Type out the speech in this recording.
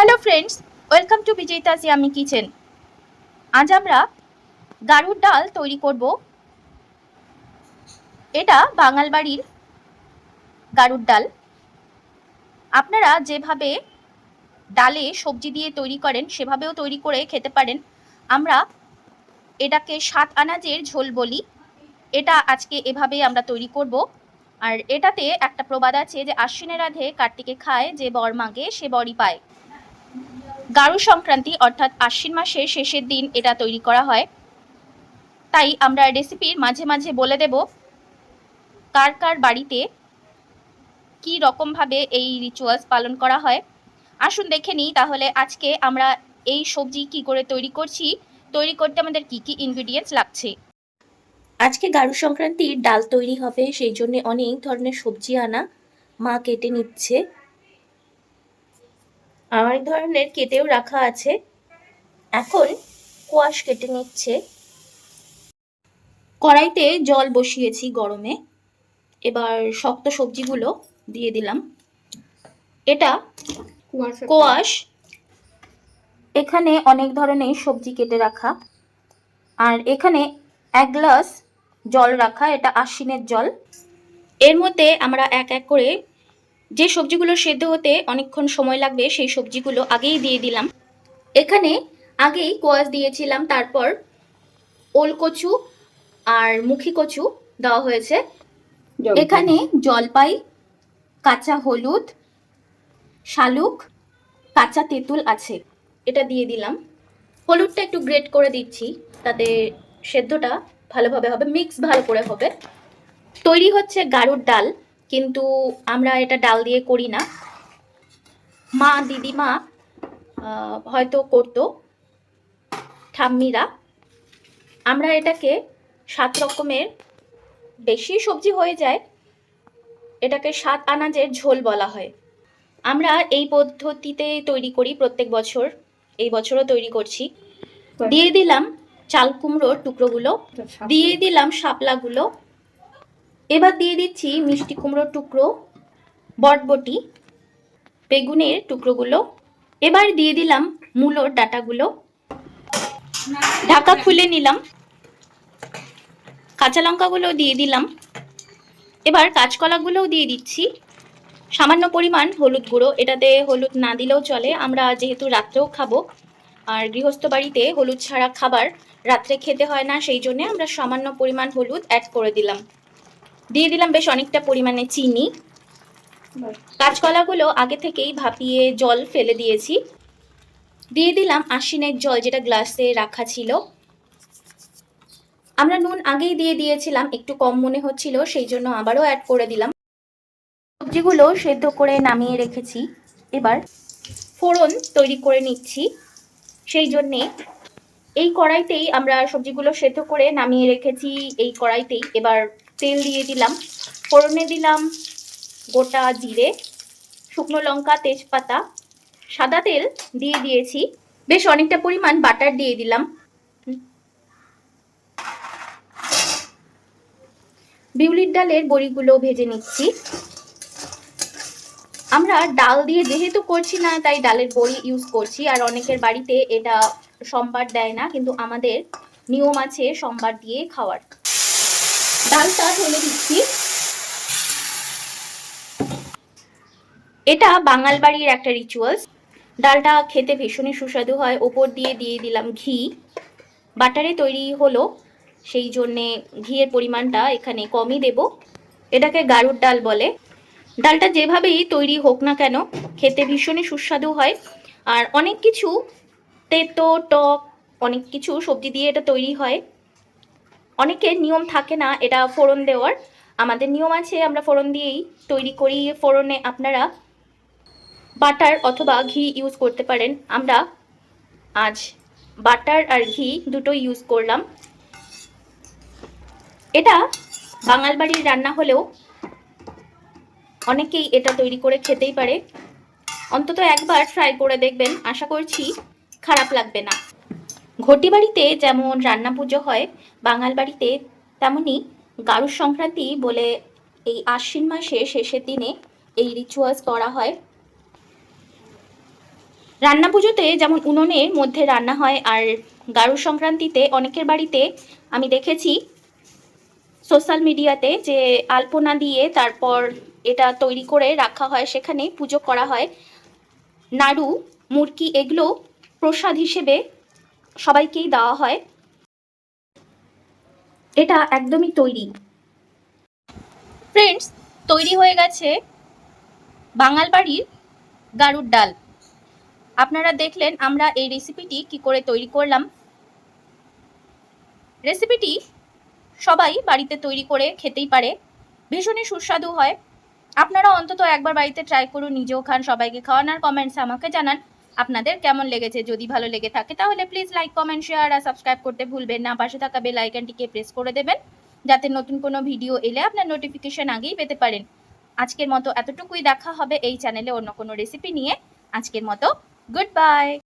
Hello friends welcome to Bijoyita's yummy kitchen আজ আমরা গাড়ুর ডাল তৈরি করব। এটা বাঙাল বাড়ির গাড়ুর ডাল। আপনারা যেভাবে ডালে সবজি দিয়ে তৈরি করেন, সেভাবেও তৈরি করে খেতে পারেন। আমরা এটাকে সাত আনাজের ঝোল বলি। এটা আজকে এভাবে আমরা তৈরি করব। আর এটাতে একটা প্রবাদ আছে যে আশ্বিনের রাধে কার্তিকে খায়, যে বর মাগে সে বরই পায়। গারু সংক্রান্তি অর্থাৎ আশ্বিন মাসের শেষের দিন এটা তৈরি করা হয়। তাই আমরা রেসিপির মাঝে মাঝে বলে দেব, কার কার বাড়িতে কি রকমভাবে এই রিচুয়ালস পালন করা হয়। আসুন দেখে নিই তাহলে আজকে আমরা এই সবজি কি করে তৈরি করছি, তৈরি করতে আমাদের কি কি ইনগ্রিডিয়েন্টস লাগছে। আজকে গারু সংক্রান্তির ডাল তৈরি হবে, সেই জন্য অনেক ধরনের সবজি আনা মা কেটে নিচ্ছে। অনেক ধরনের কেটেও রাখা আছে। এখন কোয়াশ কেটে নিচ্ছে। কড়াইতে জল বসিয়েছি গরমে। এবার শক্ত সবজিগুলো দিয়ে দিলাম। এটা কোয়াশ এখানে অনেক ধরনের সবজি কেটে রাখা। আর এখানে এক গ্লাস জল রাখা এটা আশ্বিনের জল। এর মধ্যে আমরা এক এক করে যে সবজিগুলো সেদ্ধ হতে অনেকক্ষণ সময় লাগবে সেই সবজিগুলো আগেই দিয়ে দিলাম। এখানে আগেই কোয়াশ দিয়েছিলাম তারপর ওল কচু আর মুখী কচু দেওয়া হয়েছে। এখানে জলপাই কাঁচা হলুদ শালুক কাঁচা তেঁতুল আছে এটা দিয়ে দিলাম। হলুদটা একটু গ্রেট করে দিচ্ছি তাতে সেদ্ধটা ভালোভাবে হবে মিক্স ভালো করে হবে। তৈরি হচ্ছে গাড়ুর ডাল। কিন্তু আমরা এটা ডাল দিয়ে করি না। মা দিদিমা হয়তো করতো ঠাম্মিরা। আমরা এটাকে সাত রকমের বেশি সবজি হয়ে যায় এটাকে সাত আনাজের ঝোল বলা হয়। আমরা এই পদ্ধতিতে তৈরি করি প্রত্যেক বছর এই বছরও তৈরি করছি। দিয়ে দিলাম চাল কুমড়োর টুকরোগুলো দিয়ে দিলাম শাপলাগুলো এবার দিয়ে দিচ্ছি মিষ্টি কুমড়োর টুকরো, বটবটি, বেগুনের টুকরোগুলো। এবার দিয়ে দিলাম মূলোর ডাটাগুলো। ঢাকা খুলে নিলাম। কাঁচা লঙ্কাগুলো দিয়ে দিলাম। এবার কাঁচকলাগুলোও দিয়ে দিচ্ছি। সামান্য পরিমাণ হলুদ গুঁড়ো, এটাতে হলুদ না দিলেও চলে। আমরা যেহেতু রাত্রেও খাব, আর গৃহস্থ বাড়িতে হলুদ ছাড়া খাবার রাত্রে খেতে হয় না, সেই জন্য আমরা সামান্য পরিমাণ হলুদ অ্যাড করে দিলাম। দিয়ে দিলাম বেশ অনেকটা পরিমাণে চিনি। কাঁচকলাগুলো আগে থেকেই ভাপিয়ে জল ফেলে দিয়েছি। দিয়ে দিলাম আশ্বিনের জল যেটা গ্লাসে রাখা ছিল। আমরা নুন আগেই দিয়ে দিয়েছিলাম, একটু কম মনে হচ্ছিল, সেই জন্য আবারও অ্যাড করে দিলাম। সবজিগুলো সেদ্ধ করে নামিয়ে রেখেছি। এবার ফোড়ন তৈরি করে নিচ্ছি। সেই জন্যে এই কড়াইতেই আমরা সবজিগুলো সেদ্ধ করে নামিয়ে রেখেছি, এই কড়াইতেই। এবার তেল দিয়ে দিলাম, ফোড়নে দিলাম গোটা জিরে, শুকনো লঙ্কা, তেজপাতা, সাদা তেল দিয়ে দিয়েছি। বেশ অনেকটা পরিমাণ বাটার দিয়ে দিলাম। বিউলির ডালের বড়িগুলো ভেজে নিচ্ছি। আমরা ডাল দিয়ে যেহেতু করছি না, তাই ডালের বড়ি ইউজ করছি, আর অনেকের বাড়িতে এটা সোমবার দেয় না, কিন্তু আমাদের নিয়ম আছে সোমবার দিয়ে খাওয়ার। ডালটা ঢেলে দিচ্ছি। এটা বাঙাল বাড়ির একটা রিচুয়ালস ডালটা খেতে ভীষণই সুস্বাদু হয়। ওপর দিয়ে দিয়ে দিলাম ঘি। বাটারে তৈরি হলো। সেই জন্যে ঘিয়ের পরিমাণটা এখানে কমই দেব। এটাকে গাড়ুর ডাল বলে। ডালটা যেভাবেই তৈরি হোক না কেন, খেতে ভীষণই সুস্বাদু হয়। আর অনেক কিছু তেতো, টক, অনেক কিছু সবজি দিয়ে এটা তৈরি হয়। অনেকের নিয়ম থাকে না, এটা ফোড়ন দেওয়ার। আমাদের নিয়ম আছে, আমরা ফোড়ন দিয়েই তৈরি করি। ফোড়নে আপনারা বাটার অথবা ঘি ইউজ করতে পারেন। আমরা আজ বাটার আর ঘি দুটো ইউজ করলাম। এটা বাঙাল বাড়ির রান্না হলেও অনেকেই এটা তৈরি করে খেতেই পারে। অন্তত একবার ট্রাই করে দেখবেন। আশা করছি খারাপ লাগবে না। ঘটি বাড়িতে যেমন রান্না পুজো হয়, বাঙাল বাড়িতে তেমনি গারুর সংক্রান্তি বলে এই আশ্বিন মাসে শেষের দিনে এই রিচুয়ালস করা হয়। রান্না পুজোতে যেমন উনুনের মধ্যে রান্না হয়, আর গারুর সংক্রান্তিতে অনেকের বাড়িতে আমি দেখেছি সোশ্যাল মিডিয়াতে যে আলপনা দিয়ে তারপর এটা তৈরি করে রাখা হয়, সেখানে পুজো করা হয়। নাড়ু, মুরকি এগুলো প্রসাদ হিসেবে সবাইকেই দেওয়া হয়। এটা একদমই তৈরি। ফ্রেন্ডস তৈরি হয়ে গেছে বাঙাল বাড়ির গাড়ুর ডাল। আপনারা দেখলেন আমরা এই রেসিপিটি কি করে তৈরি করলাম। রেসিপিটি সবাই বাড়িতে তৈরি করে খেতেই পারে। ভীষণই সুস্বাদু হয়। আপনারা অন্তত একবার বাড়িতে ট্রাই করুন, নিজেও খান, সবাইকে খাওয়ান, আর কমেন্টসে আমাকে জানান। আপনাদের কেমন লেগেছে? যদি ভালো লেগে থাকে তাহলে প্লিজ লাইক কমেন্ট শেয়ার আর সাবস্ক্রাইব করতে ভুলবেন না। পাশে থাকা বেল আইকনটিকে প্রেস করে দেবেন, যাতে নতুন কোনো ভিডিও এলে আপনার নোটিফিকেশন আগেই পেতে পারেন। আজকের মতো এতটুকুই। দেখা হবে এই চ্যানেলে অন্য কোনো রেসিপি নিয়ে। আজকের মতো গুড বাই